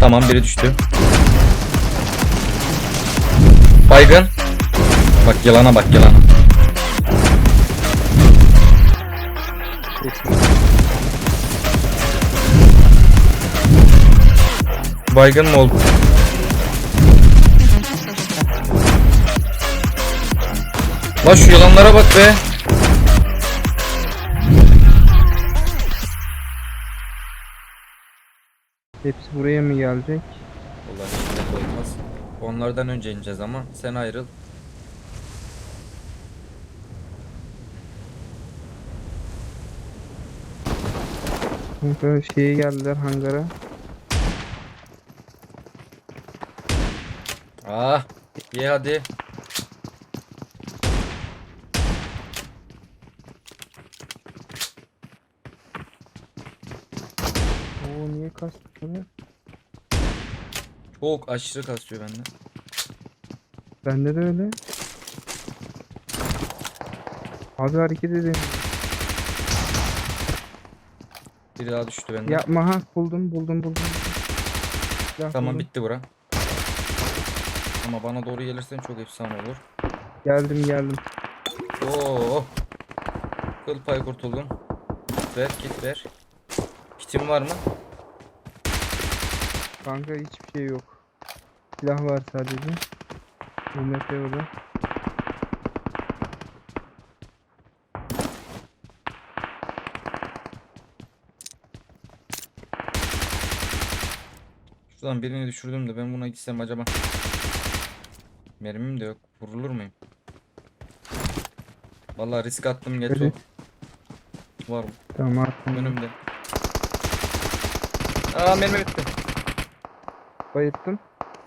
Tamam biri düştü. Baygın. Bak yılana bak yılana. Baygın mı oldu? Lan şu yılanlara bak be. Hepsi buraya mı gelecek? Ulan işte olmaz. Onlardan önce ineceğiz ama sen ayrıl. Kanka şeye geldiler hangara. Ah, ye hadi. Oo niye kastı böyle? Çok aşırı kasıyor bende. Bende de öyle. Abi hareket edin. Biri daha düştü bende. Yapma ha buldum buldum buldum. Silah Tamam buldum. bitti bura. Ama bana doğru gelirsen çok efsane olur. Geldim geldim. Oo. Kıl payı kurtuldum. Git ver, git ver. Kitim var mı? Kanka hiçbir şey yok. Silah var sadece. UMP orada. Şuradan birini düşürdüm de ben buna gitsem acaba. Mermim de yok. Vurulur muyum? Vallahi risk attım Geto. Evet. Var Tamam arkamda. önümde. Aa mermi bitti. Bayıttım.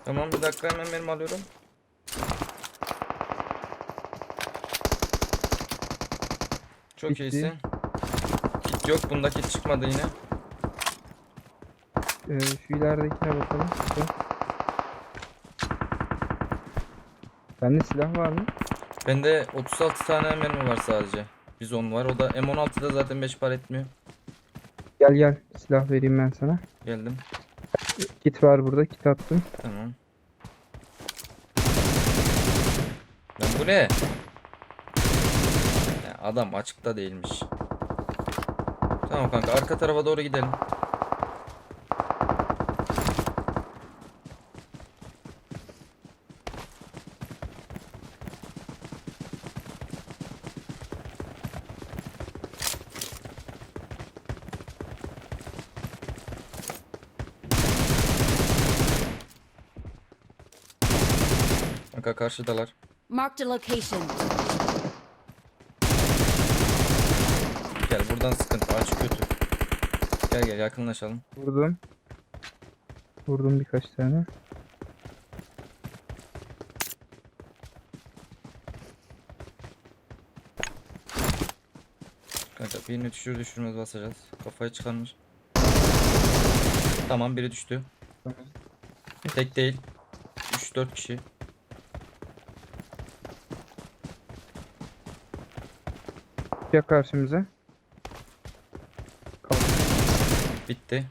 Tamam bir dakika hemen mermi alıyorum. Çok Bitti. iyisin. Kit yok. Bunda kit çıkmadı yine. Ee, şu ileridekine bakalım. Şu. Bende silah var mı? Bende 36 tane mermi var sadece. Bizon var. O da M16'da zaten 5 par etmiyor. Gel gel silah vereyim ben sana. Geldim. Kit var burada kit attım. Tamam. Lan bu ne? Adam açıkta değilmiş. Tamam kanka arka tarafa doğru gidelim. Kanka karşıdalar. Marked a location. Gel buradan sıkıntı açık kötü. Gel gel yakınlaşalım. Vurdum. Vurdum birkaç tane. Kanka birini düşür düşürmez basacağız. Kafayı çıkarmış. Tamam biri düştü. Tamam. Tek değil. 3-4 kişi. Ya karşımıza. Bitti.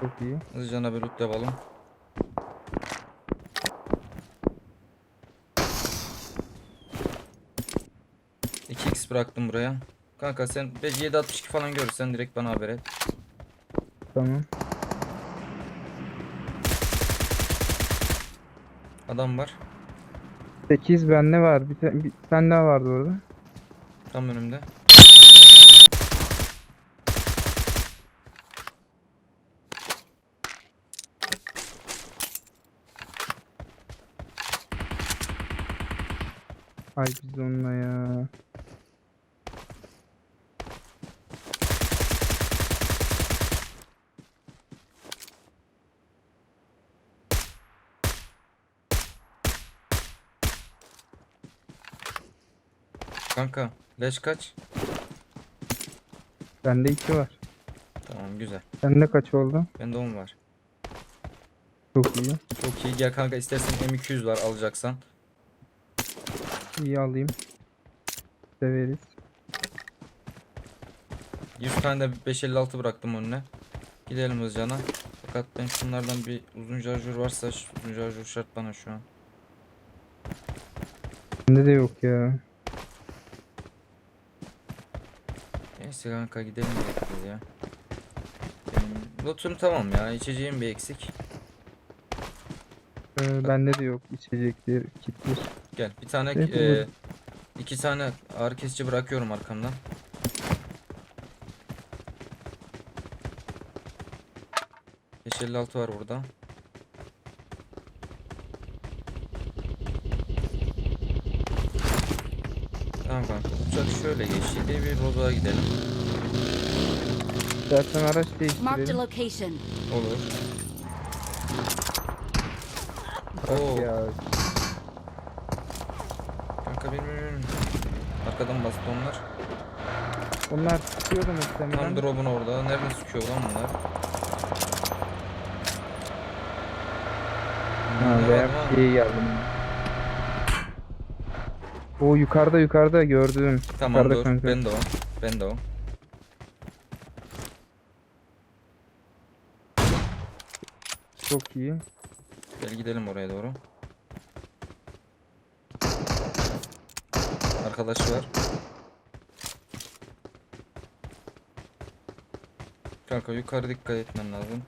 Çok iyi. Hızlıca bir loot yapalım. X bıraktım buraya. Kanka sen 762 falan görürsen direkt bana haber et. Tamam. Adam var. 8 bende var. Bir, bir tane daha vardı orada. Tam önümde. Ay biz onunla ya. Kanka leş kaç? Bende 2 var. Tamam güzel. Sende kaç oldu? Bende 10 var. Çok iyi. Çok iyi. Gel kanka istersen M200 var alacaksan. İyi alayım. Severiz. 100 tane de 556 bıraktım önüne. Gidelim hızlıcana. Fakat ben şunlardan bir uzun şarjör varsa uzun şarjör şart bana şu an. Bende de yok ya. Neyse kanka gidelim bekliyoruz ya. Benim lootum tamam ya. içeceğim bir eksik. Ee, bende de yok içecekler, kitler. Gel bir tane Evet, e, olur. iki tane ağrı kesici bırakıyorum arkamdan. Beş elli altı var burada. Tamam kanka. Şöyle geçti. Bir rodoğa gidelim. İstersen araç Marked a değiştirelim. location. Olur. Oo. Ya Kanka benim, benim. Arkadan bastı onlar. onlar sıkıyordu muhtemelen. Tam drop'un orada. Nereden sıkıyor lan bunlar? Ha Ne var lan? iyi geldim. O yukarıda yukarıda gördüm. Tamam yukarıda dur. kanka. Ben de o. Ben de o. Çok iyi. Gel gidelim oraya doğru. Arkadaş var. Kanka yukarı dikkat etmem lazım.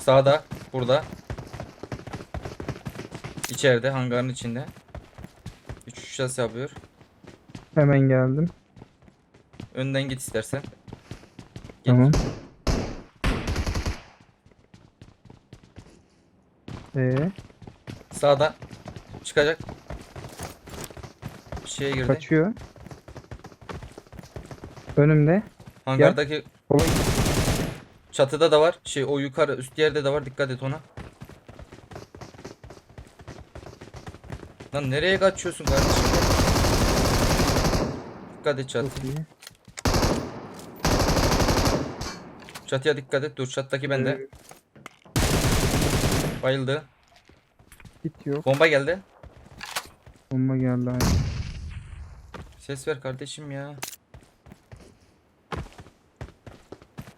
Sağda. Burada. İçeride. Hangarın içinde. 3 şas yapıyor. Hemen geldim. Önden git istersen. Git. Tamam. Ee, Sağda. Çıkacak. Bir şeye girdi. kaçıyor. Önümde. Hangardaki Oğlum çatıda da var. Şey o yukarı üst yerde de var. Dikkat et ona. Lan nereye kaçıyorsun kardeşim? Dikkat et iyi. Çatıya dikkat et. Dur çattaki bende. Bayıldı. Git yok. Bomba geldi. Bomba geldi aynı. Ses ver kardeşim ya.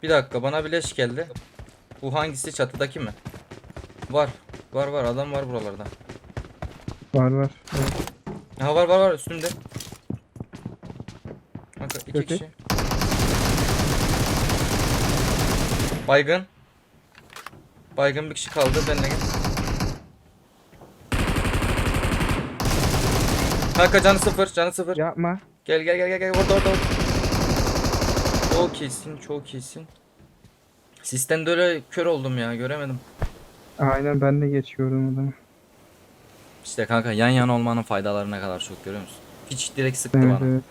Bir dakika bana bir leş geldi. Bu hangisi çatıdaki mi? Var. Var var adam var buralarda. Var var. Evet. Ha var var var üstünde. Kanka iki Kötü. kişi. Baygın. Baygın bir kişi kaldı benimle gel. Kanka canı sıfır canı sıfır. Yapma. Gel gel gel gel gel orada orada. orada. Çok iyisin çok iyisin. Sistemde öyle kör oldum ya göremedim. Aynen ben de geçiyorum adamı. İşte kanka yan yana olmanın faydaları ne kadar çok görüyor musun? Hiç direkt sıktı Evet bana. evet.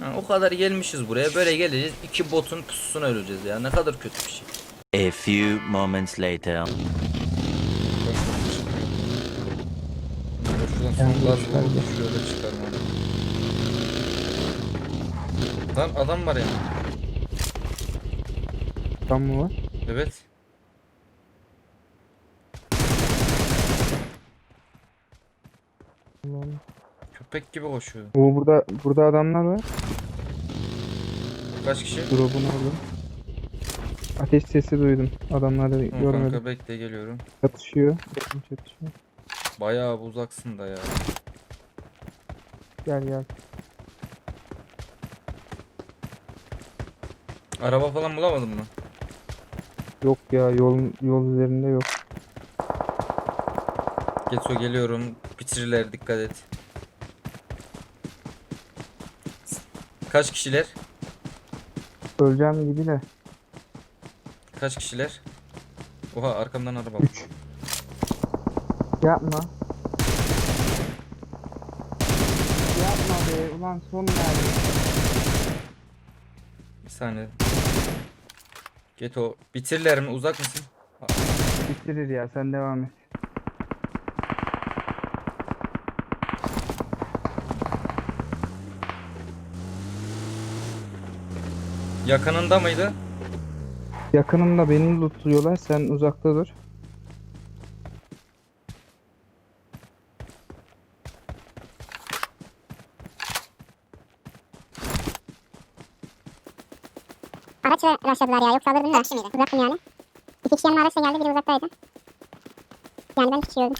Ha, o kadar gelmişiz buraya böyle geleceğiz iki botun pususuna öleceğiz ya ne kadar kötü bir şey. A few moments later. Şuradan Yani son şöyle. Lan adam var ya. Tam mı var? Evet. Allah. Köpek gibi koşuyor. Oo burada burada adamlar var. Kaç kişi? Drop'unu aldım. Ateş sesi duydum. Adamları Hı, görmedim. Kanka bekle geliyorum. Çatışıyor. Çatışıyor. Bayağı uzaksın da ya. Gel gel. Araba falan bulamadın mı? Yok ya yol yol üzerinde yok. Getso geliyorum. Bitirirler dikkat et. Kaç kişiler? Öleceğim gibi de. Kaç kişiler? Oha arkamdan araba. 3. Yapma. Yapma be. Ulan son nerede? Bir saniye. Geto bitirirler mi? Uzak mısın? Bitirir ya sen devam et. Yakınında mıydı? Yakınımda beni lootluyorlar sen uzakta dur. araçla rushladılar ya. Yoksa alırdım da. Uzaktım yani. İki kişi yanıma araçla geldi. Biri uzaktaydı. Yani ben iki kişi gördüm.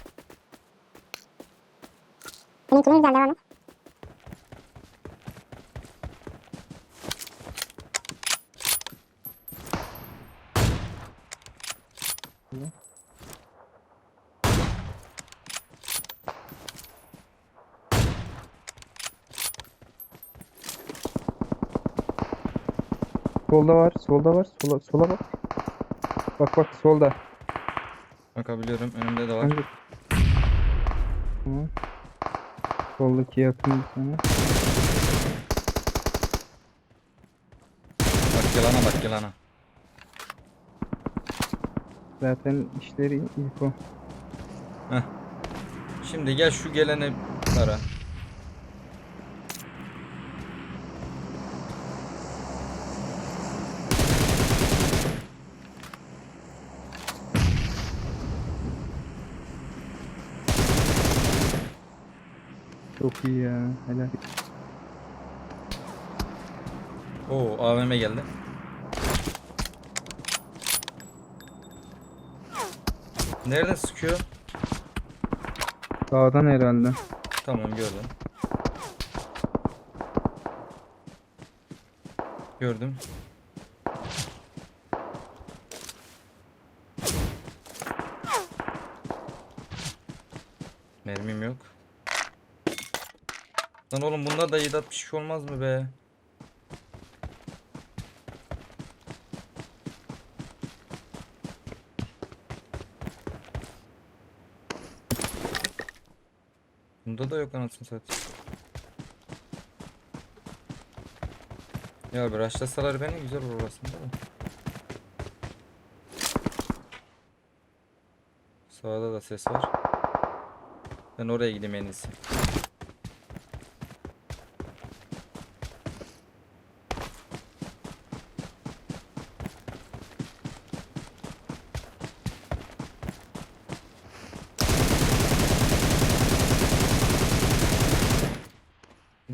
Senin kimin güzel devam et. Solda var, solda var. Sola, sola bak. Bak bak solda. Bakabiliyorum. Önümde de var. Hangi? Tamam. Soldaki yakın sana. Bak yılana bak yılana. Zaten işleri ilk o. Şimdi gel şu gelene ara. Çok iyi ya. Helal. Oo AVM geldi. Nereden sıkıyor? Sağdan herhalde. Tamam gördüm. Gördüm. Mermim yok. Lan oğlum bunda da 762 olmaz mı be? Bunda da yok anasını satayım. Ya bir açlasalar beni güzel olur aslında da. Sağda da ses var. Ben oraya gideyim en iyisi.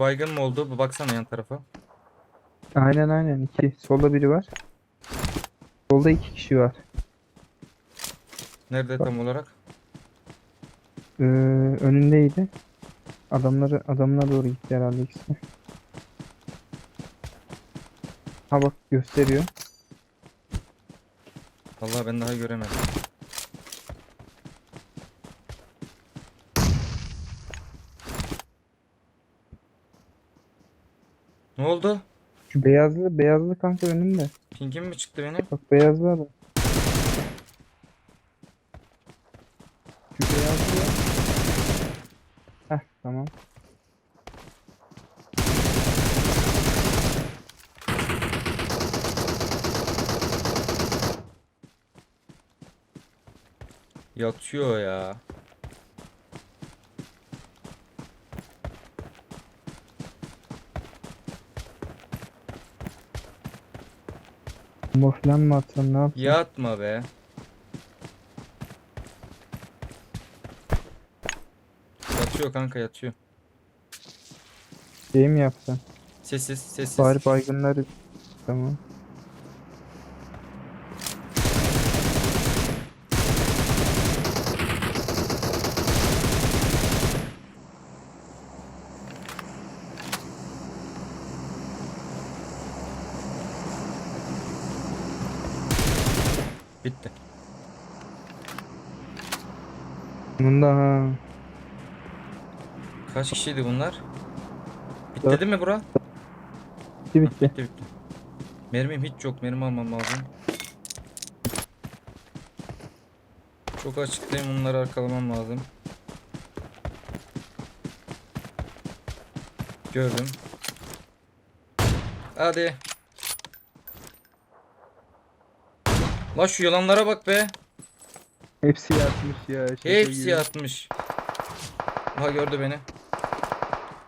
Baygın mı oldu? Bir baksana yan tarafa. Aynen aynen iki. Solda biri var. Solda iki kişi var. Nerede tam olarak? Ee, önündeydi. Adamları adamına doğru gitti herhalde ikisi. Ha bak gösteriyor. Vallahi ben daha göremedim. Oldu? Şu beyazlı beyazlı kanka önünde. Pingim mi çıktı benim? Bak beyazlı adam. Şu beyazlı ya. Heh tamam. Yatıyor ya. Bomba falan mı atsan ne yapsın? Yatma be. Yatıyor kanka yatıyor. Şey mi yapsan? Sessiz sessiz. Bari baygınları. Tamam. Bitti. Bunda ha. Kaç kişiydi bunlar? Bitti Dört. değil mi bura? Bitti bitti. Bitti bitti. Mermim hiç yok. Mermi almam lazım. Çok açıktayım. Bunları arkalamam lazım. Gördüm. Hadi. La şu yalanlara bak be. Hepsi yatmış ya. Hepsi gibi. yatmış. Aha gördü beni.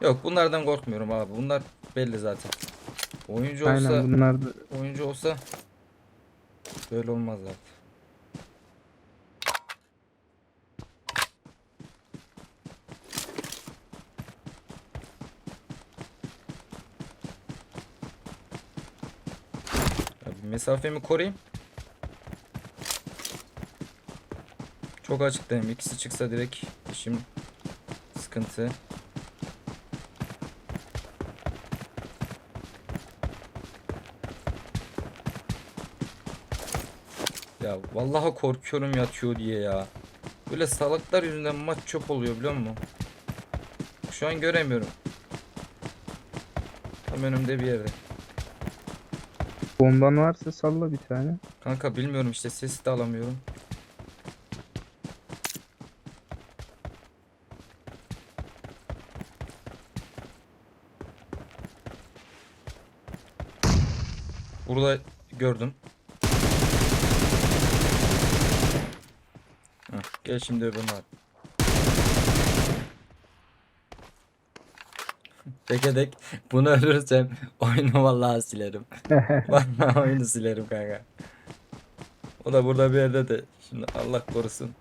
Yok bunlardan korkmuyorum abi. Bunlar belli zaten. Oyuncu olsa Aynen bunlar da oyuncu olsa böyle olmaz zaten. Abi Mesafemi koruyayım. Çok açıktayım. İkisi çıksa direkt işim sıkıntı. Ya vallahi korkuyorum yatıyor diye ya. Böyle salaklar yüzünden maç çöp oluyor biliyor musun? Şu an göremiyorum. Tam önümde bir yerde. Bomban varsa salla bir tane. Kanka bilmiyorum işte sesi de alamıyorum. Burada gördüm. Heh, gel şimdi öbürünü al. Peki dek bunu ölürsem oyunu vallahi silerim. Vallahi oyunu silerim kanka. O da burada bir yerde de. Şimdi Allah korusun.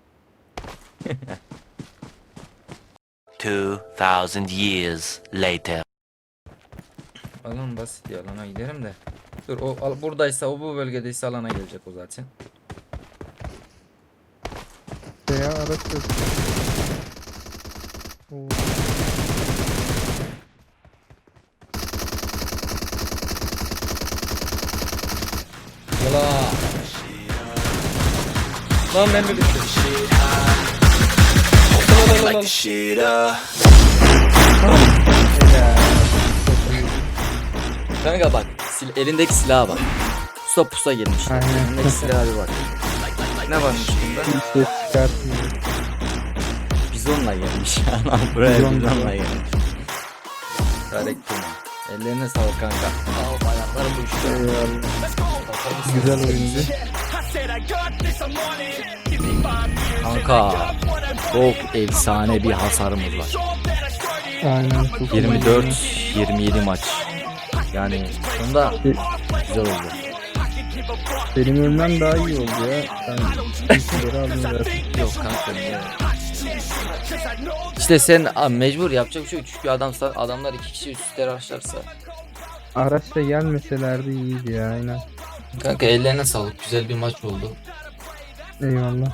2000 years later. Alan basit ya alana giderim de. Dur o al- buradaysa o bu bölgedeyse alana gelecek o zaten. Veya araç. Oo, Yola. Lan ben mi bitti? Lan, lan, lan, lan. Kanka bak sil elindeki silaha bak. Pusa pusa girmiş. Aynen. Elindeki silaha bir bak. Ne varmış bunda? Bizonla gelmiş lan buraya Bizonla. gelmiş. Karektim Ellerine sağlık kanka. Aa ayaklarım uyuştu. Güzel oyundu. Kanka çok efsane bir hasarımız var. Aynen çok 24 27 maç. Yani sonunda güzel oldu. Benim ölmem daha iyi oldu ya. Sen ilkleri aldın zaten. Yok kanka niye? İşte sen abi, mecbur yapacak bir şey yok çünkü adamsa adamlar iki kişi üst üste araçlarsa. Araçla gelmeselerdi iyiydi ya aynen. Kanka ellerine sağlık güzel bir maç oldu. Eyvallah.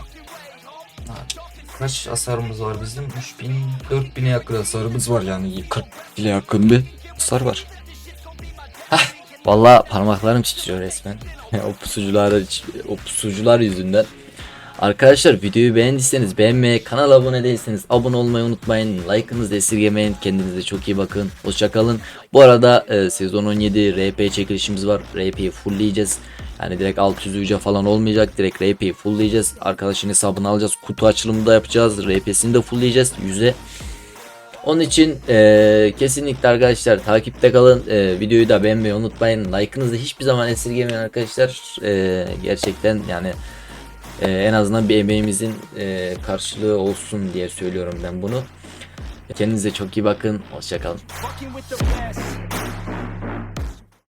Kaç hasarımız var bizim? 3000 4000'e yakın hasarımız var yani 40 bile yakın bir hasar var. Hah. Vallahi parmaklarım titriyor resmen. o pusucular o pusucular yüzünden. Arkadaşlar videoyu beğendiyseniz beğenmeyi, kanala abone değilseniz abone olmayı unutmayın. Like'ınızı esirgemeyin. Kendinize çok iyi bakın. Hoşçakalın. Bu arada e, sezon 17 RP çekilişimiz var. RP'yi fullleyeceğiz. Yani direkt 600 üce falan olmayacak. Direkt RP'yi fullleyeceğiz. Arkadaşın hesabını alacağız. Kutu açılımı da yapacağız. RP'sini de fullleyeceğiz. 100'e. Onun için e, kesinlikle arkadaşlar takipte kalın. E, videoyu da beğenmeyi unutmayın. Like'ınızı hiçbir zaman esirgemeyin arkadaşlar. E, gerçekten yani e, en azından bir emeğimizin e, karşılığı olsun diye söylüyorum ben bunu. Kendinize çok iyi bakın. Hoşçakalın.